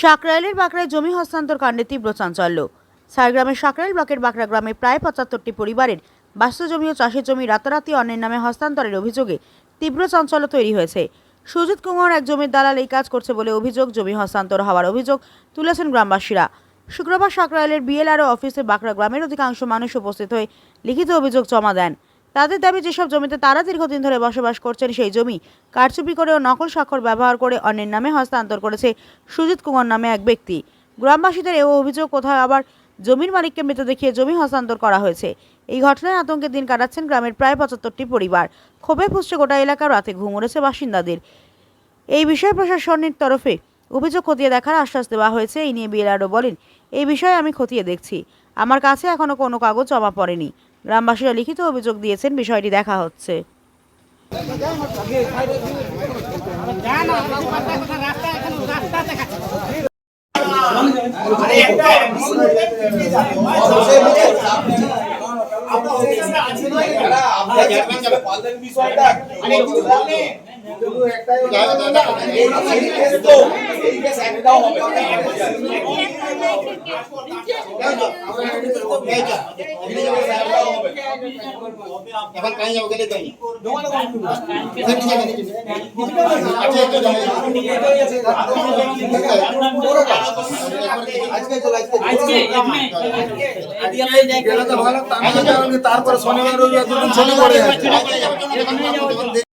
সাকরাইলের বাঁকড়ায় জমি হস্তান্তর কাণ্ডে তীব্র চাঞ্চল্য। সারগ্রামের সাকরাইল ব্লকের বাঁকড়া গ্রামে প্রায় পঁচাত্তরটি পরিবারের বাস্তু জমি ও চাষের জমি রাতারাতি অন্যের নামে হস্তান্তরের অভিযোগে তীব্র চাঞ্চল্য তৈরি হয়েছে। সুজিত কুমার এক জমির দালাল এই কাজ করছে বলে অভিযোগ, জমি হস্তান্তর হওয়ার অভিযোগ তুলেছেন গ্রামবাসীরা। শুক্রবার সাকরাইলের বিএলআরও অফিসে বাঁকড়া গ্রামের অধিকাংশ মানুষ উপস্থিত হয়ে লিখিত অভিযোগ জমা দেন। তাদের দাবি, যেসব জমিতে তারা দীর্ঘদিন ধরে বসবাস করছেন, সেই জমি কারচুপি করে ও নকল স্বাক্ষর ব্যবহার করে অন্যের নামে হস্তান্তর করেছে সুজিত কুমার নামে এক ব্যক্তি। গ্রামবাসীদের এও অভিযোগ কোথাও আবার জমির মালিককে মৃত দেখিয়ে জমি হস্তান্তর করা হয়েছে। এই ঘটনায় আতঙ্কে দিন কাটাচ্ছেন গ্রামের প্রায় পঁচাত্তরটি পরিবার। ক্ষোভে ফুসছে গোটা এলাকার, রাতে ঘুম উড়েছে বাসিন্দাদের। এই বিষয়ে প্রশাসনের তরফে অভিযোগ খতিয়ে দেখার আশ্বাস দেওয়া হয়েছে। এই নিয়ে বিএলআরও বলেন, এই বিষয়ে আমি খতিয়ে দেখছি। আমার কাছে এখনও কোনো কাগজ জমা পড়েনি। গ্রামবাসীরা লিখিত অভিযোগ দিয়েছেন বিষয়টি দেখা হচ্ছে। কাই যাব গেলে আজকে তারপরে শনিবার রবিবার দুদিন ছুটি পড়ে যাচ্ছে